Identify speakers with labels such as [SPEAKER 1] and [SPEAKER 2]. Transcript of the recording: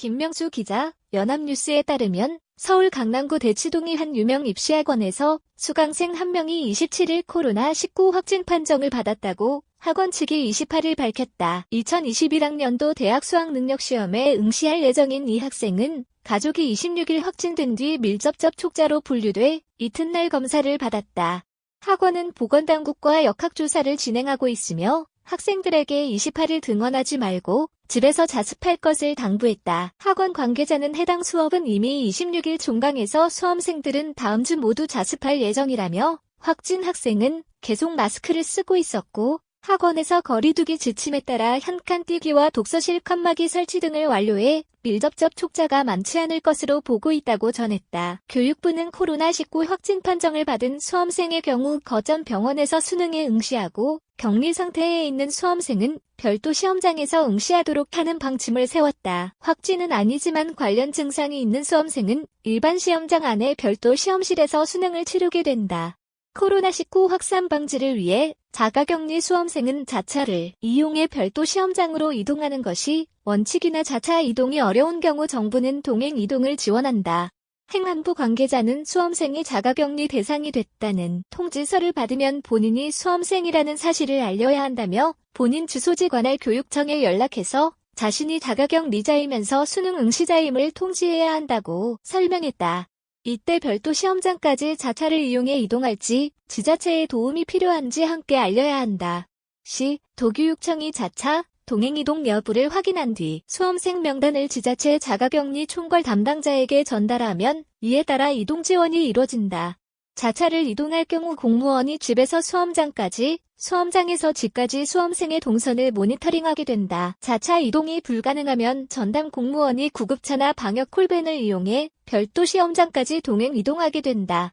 [SPEAKER 1] 김명수 기자, 연합뉴스에 따르면 서울 강남구 대치동의 한 유명 입시학원에서 수강생 한 명이 27일 코로나19 확진 판정을 받았다고 학원 측이 28일 밝혔다. 2021학년도 대학 수학능력시험에 응시할 예정인 이 학생은 가족이 26일 확진된 뒤 밀접 접촉자로 분류돼 이튿날 검사를 받았다. 학원은 보건당국과 역학조사를 진행하고 있으며 학생들에게 28일 등원하지 말고 집에서 자습할 것을 당부했다. 학원 관계자는 해당 수업은 이미 26일 종강해서 수험생들은 다음 주 모두 자습할 예정이라며 확진 학생은 계속 마스크를 쓰고 있었고 학원에서 거리두기 지침에 따라 현칸 띄기와 독서실 칸막이 설치 등을 완료해 밀접 접 촉자가 많지 않을 것으로 보고 있다고 전했다. 교육부는 코로나19 확진 판정을 받은 수험생의 경우 거점 병원에서 수능에 응시하고 격리 상태에 있는 수험생은 별도 시험장에서 응시하도록 하는 방침을 세웠다. 확진은 아니지만 관련 증상이 있는 수험생은 일반 시험장 안에 별도 시험실에서 수능을 치르게 된다. 코로나19 확산 방지를 위해 자가격리 수험생은 자차를 이용해 별도 시험장으로 이동하는 것이 원칙이나 자차 이동이 어려운 경우 정부는 동행 이동을 지원한다. 행안부 관계자는 수험생이 자가격리 대상이 됐다는 통지서를 받으면 본인이 수험생이라는 사실을 알려야 한다며 본인 주소지 관할 교육청에 연락해서 자신이 자가격리자이면서 수능 응시자임을 통지해야 한다고 설명했다. 이때 별도 시험장까지 자차를 이용해 이동할지 지자체의 도움이 필요한지 함께 알려야 한다. 시 도교육청이 자차 동행이동 여부를 확인한 뒤 수험생 명단을 지자체 자가격리 총괄 담당자에게 전달하면 이에 따라 이동 지원이 이뤄진다. 자차를 이동할 경우 공무원이 집에서 수험장까지, 수험장에서 집까지 수험생의 동선을 모니터링하게 된다. 자차 이동이 불가능하면 전담 공무원이 구급차나 방역 콜밴을 이용해 별도 시험장까지 동행 이동하게 된다.